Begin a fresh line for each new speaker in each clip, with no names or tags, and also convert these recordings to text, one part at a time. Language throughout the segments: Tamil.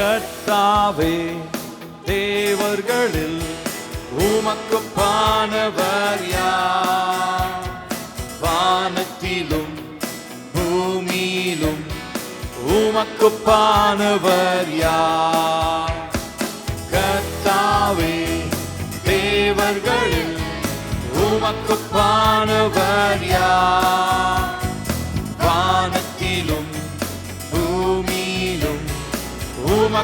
கர்த்தாவே தேவர்களில் உமக்கு பானவர் யார்? வானத்திலும் பூமியிலும் உமக்கு பானவர் யார்? கர்த்தாவே தேவர்களில் உமக்கு பானவர் யார்?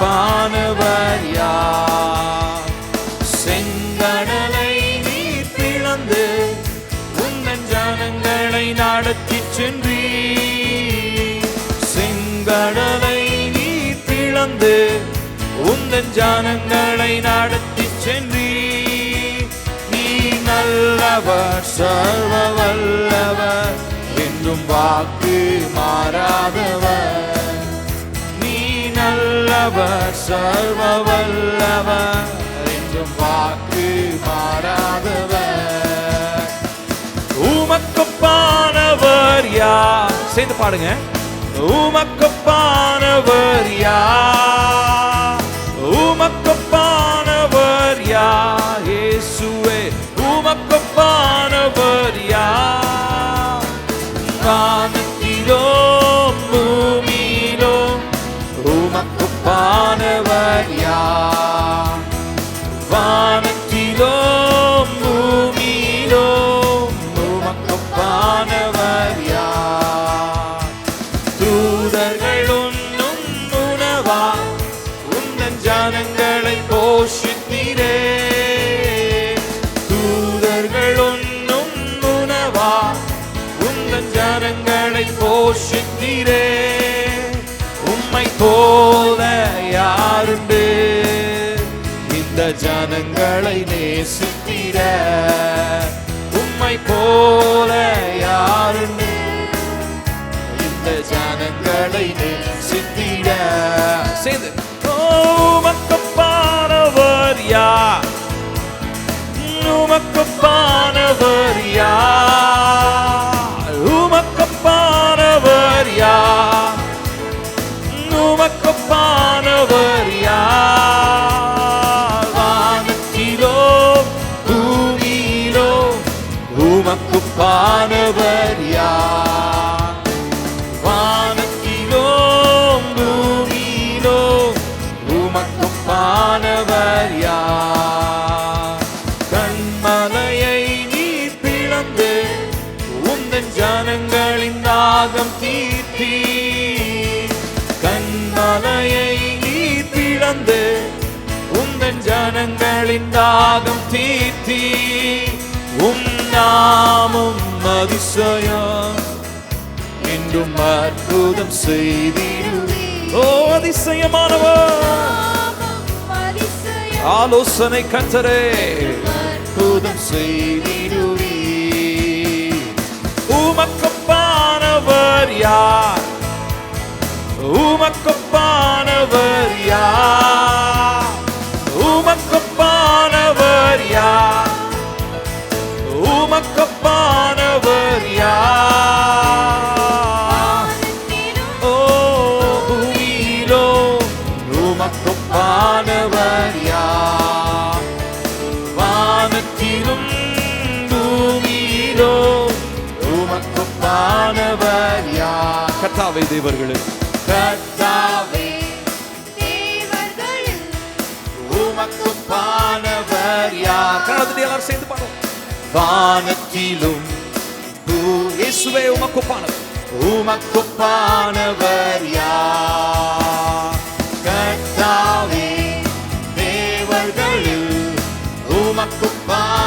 உமக்கு யார்? செங்கடலை நீர் பிளந்து உங்கள் ஜனங்களை நடத்தி சென்றீ செங்கடலை நீர் பிளந்து உங்கள் ஜனங்களை நடத்தி சென்றீ நீ நல்லவர் சர்வ வல்லவர் என்றும் வாக்கு மாறாதவர். வல்லவர் சர்வ வல்லவர் என்றும் வாக்கு மாறாதவர். உமக்குப்பானவர் யார்? சேர்ந்து பாடுங்க. உமக்குப்பானவர் யார்? உமக்குப்பானவர் யார்? இயேசுவே உமக்குப்பானவர் யார்? காணத்திலோ உமக்குப்பானவர் யார் வானத்திலோ பூமியிலோ உமக்குப்பானவர் யார் தூதர்கள் உண்ணும் உணவா? உந்தன் ஜனங்களை போஷித்தீரே. தூதர்கள் உண்ணும் உணவா? உந்தன் ஜனங்களை போஷித்தீரே. ஜனங்களை நேசித்தீர உம்மை போல தாகம் தீர்த்தி. கண்மலையை நீ திறந்து உந்தன் ஜனங்களின் தாகம் தீர்த்தி. உம் நாமும் அதிசயம். என்றும் அற்புதம் செய்திடுவே ஓ அதிசயமானவர். ஆலோசனை கத்தரே அற்புதம் செய்திடுவே உமக்கு உமக்கொப்பானவர் யார்? உமக்கொப்பானவர் யார்? உமக்கொப்பானவர் யார்? ஓ பூமியிலோ உமக்கொப்பானவர் யார்? வானத்திலும் பூமியிலோ உமக்கொப்பானவர் யார்? கத்தாவை தேவர்களே கத்தாவே உமக்குப்பானவர் யார்? கணவதி எல்லாரும் சேர்ந்து பாடுவோம். வானத்திலும் இயேசுவே உமக்குப்பானவர். உமக்குப்பானவர் யார்? கர்த்தாவே தேவர்களில் உமக்குப்பானவர் யார்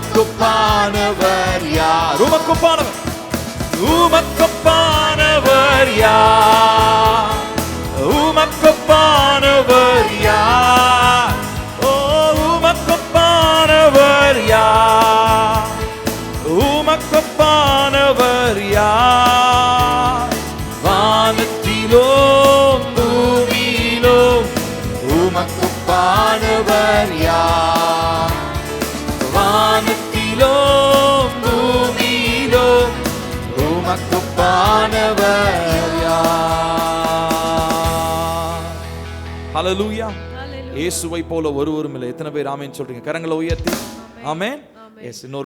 உமக்குப்பானவர் யார்? உமக்குப்பானவர். உமக்குப்பானவர் யார்? ஹalleluya இயேசுவை போல ஒருவரும் இல்லை. எத்தனை பேர் ஆமென் சொல்றீங்க? கரங்களை உயர்த்தி. ஆமென். எஸ் இன்னொரு